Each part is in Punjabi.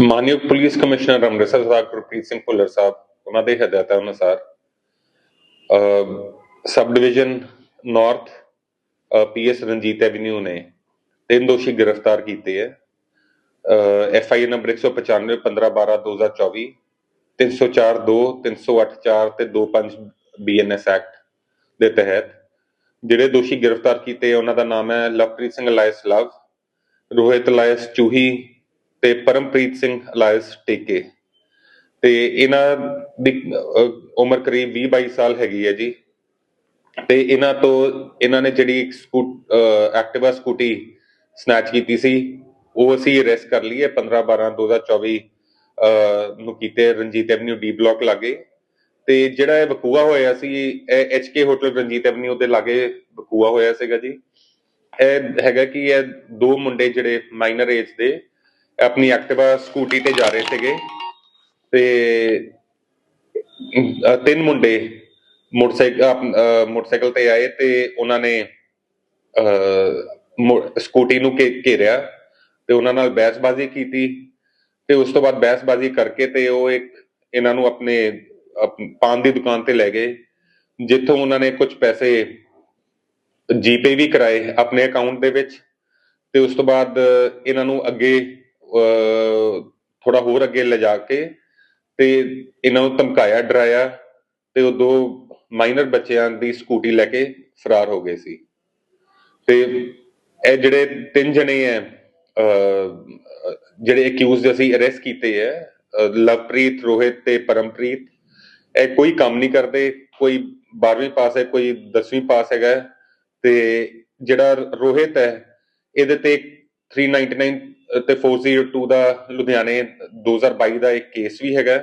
ਮਾਨਯੋਗ ਪੁਲਿਸ ਕਮਿਸ਼ਨਰ ਅੰਮ੍ਰਿਤਸਰ ਸਾਹਿਬ, ਗੁਰਪ੍ਰੀਤ ਸਿੰਘ ਭੁੱਲਰ ਸਾਹਿਬ, ਉਹਨਾਂ ਦੇ ਹਦਾਇਤਾਂ ਅਨੁਸਾਰ sub division north PS Ranjit Avenue ਨੇ ਤਿੰਨ ਦੋਸ਼ੀ ਗ੍ਰਿਫਤਾਰ ਕੀਤੇ ਹੈ। ਐਫ ਆਈ ਨੰਬਰ 195 15 12 2024 304 2 308 4 ਤੇ 25 ਬੀਐਨਐਸ ਐਕਟ ਦੇ ਤਹਿਤ। ਜਿਹੜੇ ਦੋਸ਼ੀ ਗ੍ਰਿਫਤਾਰ ਕੀਤੇ ਉਹਨਾਂ ਦਾ ਨਾਮ ਹੈ ਲਵਪ੍ਰੀਤ ਸਿੰਘ ਲਾਇਸ ਲਵ ਰੋਹਿਤ ਲਾਇਸ ਚੂਹੀ ਤੇ ਪਰਮਪ੍ਰੀਤ ਸਿੰਘ ਅਲਾਇਸ ਟੇਕੇ। ਤੇ ਇਹਨਾਂ ਦੀ ਅਹ, ਉਮਰ ਕਰੀਬ 20 22 ਸਾਲ ਹੈਗੀ ਹੈ ਜੀ। ਤੇ ਇਹਨਾਂ ਤੋਂ ਇਹਨਾਂ ਨੇ ਜਿਹੜੀ ਐਕਟਿਵਾ ਸਕੂਟੀ ਸਨੈਚ ਕੀਤੀ ਸੀ ਉਹ ਅਸੀਂ ਅਰੈਸਟ ਕਰ ਲਈ ਹੈ 15 12 2024 ਨੂੰ ਕੀਤੇ ਰਣਜੀਤ ਐਵਨਿਊ ਡੀ ਬਲਾਕ ਲਾਗੇ। ਤੇ ਜਿਹੜਾ ਇਹ ਵਕੂਆ ਹੋਇਆ ਸੀ ਇਹ ਐਚਕੇ ਹੋਟਲ ਰਣਜੀਤ ਐਵਨਿਊ ਦੇ ਲਾਗੇ ਵਕੂਆ ਹੋਇਆ ਸੀਗਾ ਜੀ। ਇਹ ਹੈਗਾ ਕਿ ਇਹ ਦੋ ਮੁੰਡੇ ਜਿਹੜੇ ਮਾਈਨਰ ਏਜ ਦੇ ਆਪਣੀ ਐਕਟਿਵਾ ਸਕੂਟੀ ਤੇ ਜਾ ਰਹੇ ਸੀਗੇ ਤੇ ਤਿੰਨ ਮੁੰਡੇ ਮੋਟਰਸਾਈਕਲ ਮੋਟਰਸਾਈਕਲ ਤੇ ਆਏ ਤੇ ਉਹਨਾਂ ਨੇ ਸਕੂਟੀ ਨੂੰ ਘੇ- ਘੇਰਿਆ ਤੇ ਉਹਨਾਂ ਨਾਲ ਬਹਿਸਬਾਜ਼ੀ ਕੀਤੀ ਤੇ ਉਸ ਤੋਂ ਬਾਅਦ ਬਹਿਸਬਾਜ਼ੀ ਕਰਕੇ ਤੇ ਉਹ ਇੱਕ ਇਹਨਾਂ ਨੂੰ ਆਪਣੇ ਪਾਨ ਦੀ ਦੁਕਾਨ ਤੇ ਲੈ ਗਏ, ਜਿੱਥੋਂ ਉਹਨਾਂ ਨੇ ਕੁਝ ਪੈਸੇ ਜੀਪੇ ਵੀ ਕਰਾਏ ਆਪਣੇ ਅਕਾਊਂਟ ਦੇ ਵਿੱਚ ਤੇ ਉਸ ਤੋਂ ਬਾਅਦ ਇਹਨਾਂ ਨੂੰ ਅੱਗੇ ਥੋੜਾ ਹੋਰ ਅੱਗੇ ਲਿਜਾ ਕੇ ਤੇ ਇਹਨਾਂ ਨੂੰ ਧਮਕਾਇਆ, ਡਰਾਇਆ ਤੇ ਉਹ ਦੋ ਮਾਈਨਰ ਬੱਚਿਆਂ ਦੀ ਸਕੂਟੀ ਲੈ ਕੇ ਫਰਾਰ ਹੋ ਗਏ ਸੀ। ਤੇ ਇਹ ਜਿਹੜੇ ਤਿੰਨ ਜਣੇ ਐ ਜਿਹੜੇ ਅਕਿਊਜ਼ਡ ਅਸੀਂ ਅਰੈਸਟ ਕੀਤੇ ਐ ਲਵਪ੍ਰੀਤ, ਰੋਹਿਤ ਤੇ ਪਰਮਪ੍ਰੀਤ, ਇਹ ਕੋਈ ਕੰਮ ਨਹੀਂ ਕਰਦੇ, ਕੋਈ 12ਵੀਂ ਪਾਸ ਹੈ ਕੋਈ 10ਵੀਂ ਪਾਸ ਹੈਗਾ, ਤੇ ਜਿਹੜਾ ਰੋਹਿਤ ਹੈ ਇਹਦੇ ਤੇ 399 ਤੇ 402 ਦਾ ਲੁਧਿਆਣੇ 2022 ਦਾ ਇੱਕ ਕੇਸ ਵੀ ਹੈਗਾ।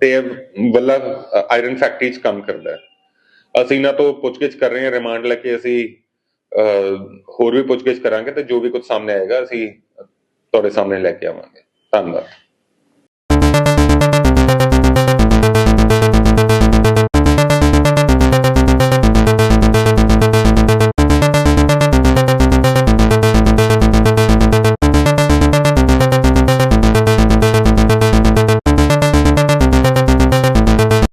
ਤੇ ਵੱਲਾ ਆਇਰਨ ਫੈਕਟਰੀ 'ਚ ਕੰਮ ਕਰਦਾ। ਹੈ ਅਸੀਂ ਇਹਨਾਂ ਤੋਂ ਪੁੱਛਗਿੱਛ ਕਰ ਰਹੇ ਹਾਂ ਰਿਮਾਂਡ ਲੈ ਕੇ ਅਸੀਂ ਹੋਰ ਵੀ ਪੁੱਛਗਿੱਛ ਕਰਾਂਗੇ ਤੇ ਜੋ ਵੀ ਕੁਝ ਸਾਹਮਣੇ ਆਏਗਾ ਅਸੀਂ ਤੁਹਾਡੇ ਸਾਹਮਣੇ ਲੈ ਕੇ ਆਵਾਂਗੇ। ਧੰਨਵਾਦ।